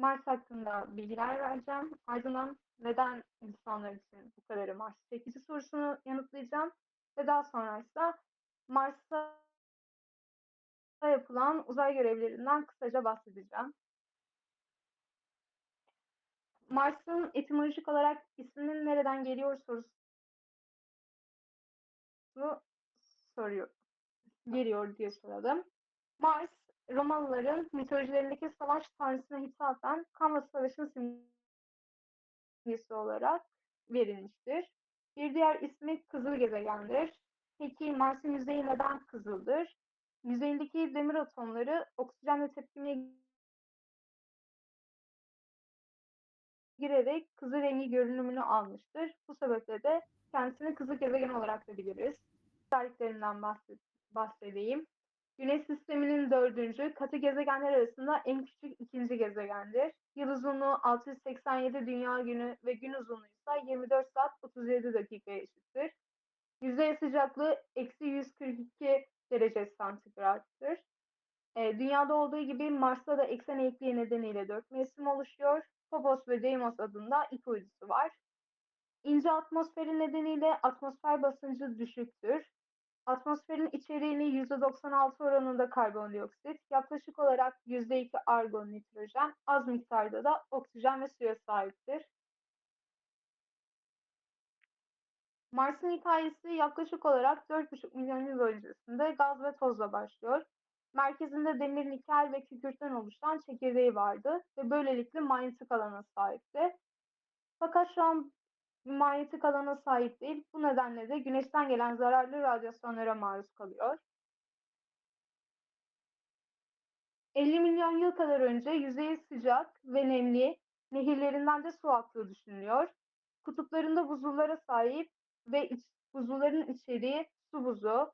Mars hakkında bilgiler vereceğim. Ardından neden insanlar için bu kadarı Mars çekici sorusunu yanıtlayacağım. Ve daha sonra ise Mars'ta yapılan uzay görevlerinden kısaca bahsedeceğim. Mars'ın etimolojik olarak isminin nereden geliyor sorusu soruyor. Geliyor diye soralım. Mars, Romalıların mitolojilerindeki savaş tanrısına hitaben kan ve savaşın simgesi olarak verilmiştir. Bir diğer ismi kızıl gezegendir. Peki Mars'ın yüzeyi neden kızıldır? Yüzeyindeki demir atomları oksijenle tepkimeye girerek kızıl rengi görünümünü almıştır. Bu sebeple de kendisini kızıl gezegen olarak da biliriz. Özelliklerinden bahsedeyim. Güneş sisteminin dördüncü, katı gezegenler arasında en küçük ikinci gezegendir. Yıl uzunluğu 687 dünya günü ve gün uzunluğu ise 24 saat 37 dakika eşittir. Yüzey sıcaklığı eksi 142 derece santigrattır. E, dünyada olduğu gibi Mars'ta da eksen eğikliği nedeniyle dört mevsim oluşuyor. Phobos ve Deimos adında iki uydusu var. İnce atmosferi nedeniyle atmosfer basıncı düşüktür. Atmosferin içeriğini %96 oranında karbondioksit, yaklaşık olarak %2 argon, nitrojen, az miktarda da oksijen ve suya sahiptir. Mars'ın hikayesi yaklaşık olarak 4,5 milyon yıl öncesinde gaz ve tozla başlıyor. Merkezinde demir, nikel ve kükürtten oluşan çekirdeği vardı ve böylelikle manyetik alana sahipti. Fakat şu an manyetik alana sahip değil. Bu nedenle de güneşten gelen zararlı radyasyonlara maruz kalıyor. 50 milyon yıl kadar önce yüzeyi sıcak ve nemli, nehirlerinden de su aktığı düşünülüyor. Kutuplarında buzullara sahip ve iç, buzulların içeriği su buzu,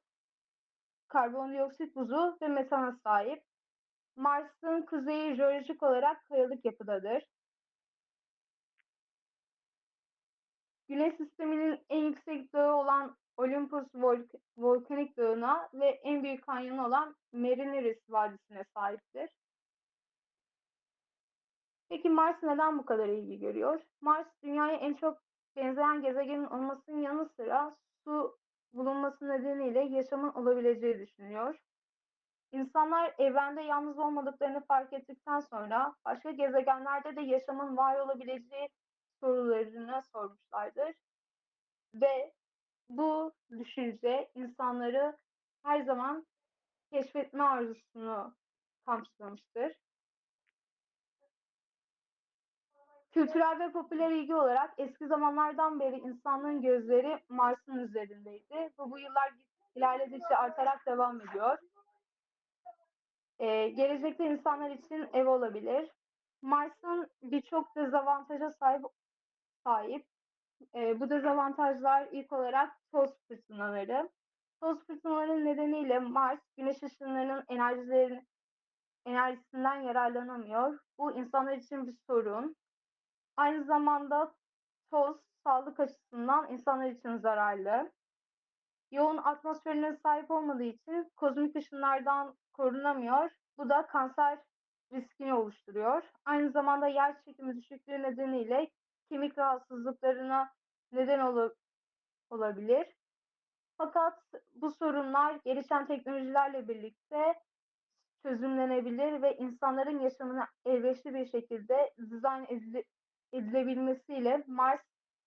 karbondioksit buzu ve metana sahip. Mars'ın kuzeyi jeolojik olarak kayalık yapıdadır. Güneş sisteminin en yüksek dağı olan Olympus volk volkanik dağına ve en büyük kanyonu olan Marineris Vadisi'ne sahiptir. Peki Mars neden bu kadar ilgi görüyor? Mars dünyaya en çok benzeyen gezegenin olmasının yanı sıra su bulunması nedeniyle yaşamın olabileceği düşünülüyor. İnsanlar evrende yalnız olmadıklarını fark ettikten sonra başka gezegenlerde de yaşamın var olabileceği sorularını sormuşlardır. Ve bu düşünce insanları her zaman keşfetme arzusunu kamçılamıştır. Kültürel ve popüler ilgi olarak eski zamanlardan beri insanlığın gözleri Mars'ın üzerindeydi ve bu yıllar ilerledikçe artarak devam ediyor. Ee, gelecekte insanlar için ev olabilir. Mars'ın birçok dezavantaja sahip sahip. E, bu dezavantajlar ilk olarak toz fırtınaları. Toz fırtınaları nedeniyle Mars güneş ışınlarının enerjilerini enerjisinden yararlanamıyor. Bu insanlar için bir sorun. Aynı zamanda toz sağlık açısından insanlar için zararlı. Yoğun atmosferine sahip olmadığı için kozmik ışınlardan korunamıyor. Bu da kanser riskini oluşturuyor. Aynı zamanda yer çekimi düşüklüğü nedeniyle kemik rahatsızlıklarına neden ol olabilir. Fakat bu sorunlar gelişen teknolojilerle birlikte çözümlenebilir ve insanların yaşamına elverişli bir şekilde dizayn edile edilebilmesiyle Mars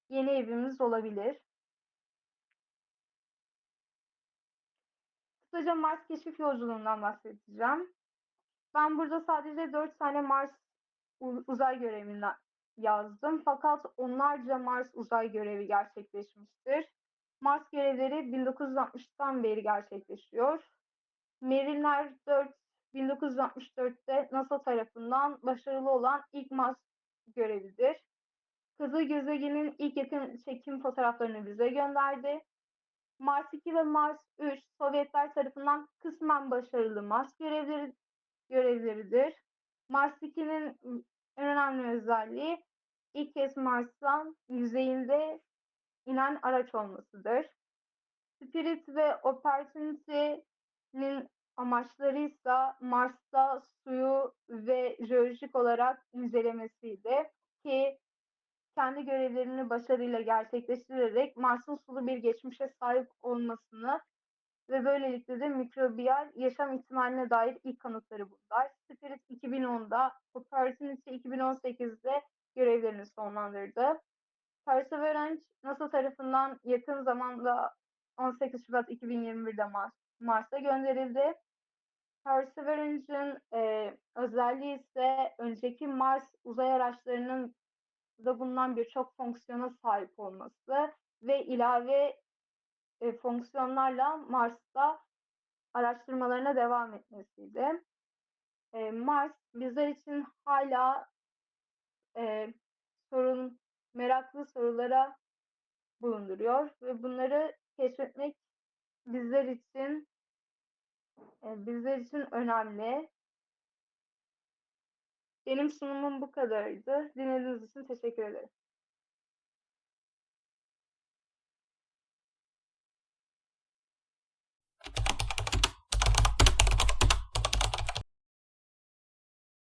yeni evimiz olabilir. Kısaca Mars keşif yolculuğundan bahsedeceğim. Ben burada sadece 4 tane Mars uzay görevinden yazdım. Fakat onlarca Mars uzay görevi gerçekleşmiştir. Mars görevleri 1960'tan beri gerçekleşiyor. Mariner 4 1964'te NASA tarafından başarılı olan ilk Mars görevidir. Kızıl gezegenin ilk yakın çekim fotoğraflarını bize gönderdi. Mars 2 ve Mars 3 Sovyetler tarafından kısmen başarılı Mars görevleri görevleridir. Mars 2'nin en önemli özelliği ilk kez Mars'tan yüzeyinde inen araç olmasıdır. Spirit ve Opportunity'nin amaçlarıysa Mars'ta suyu ve jeolojik olarak incelemesiydi ki kendi görevlerini başarıyla gerçekleştirerek Mars'ın sulu bir geçmişe sahip olmasını ve böylelikle de mikrobiyal yaşam ihtimaline dair ilk kanıtları bunlar. Spirit 2010'da, Opportunity 2018'de görevlerini sonlandırdı. Perseverance NASA tarafından yakın zamanda 18 Şubat 2021'de Mars, Mars'a gönderildi. Perseverance'ın e, özelliği ise önceki Mars uzay araçlarının da bulunan birçok fonksiyona sahip olması ve ilave e, fonksiyonlarla Mars'ta araştırmalarına devam etmesiydi. E, Mars bizler için hala e, sorun, meraklı sorulara bulunduruyor ve bunları keşfetmek bizler için e, bizler için önemli. Benim sunumum bu kadardı. Dinlediğiniz için teşekkür ederim.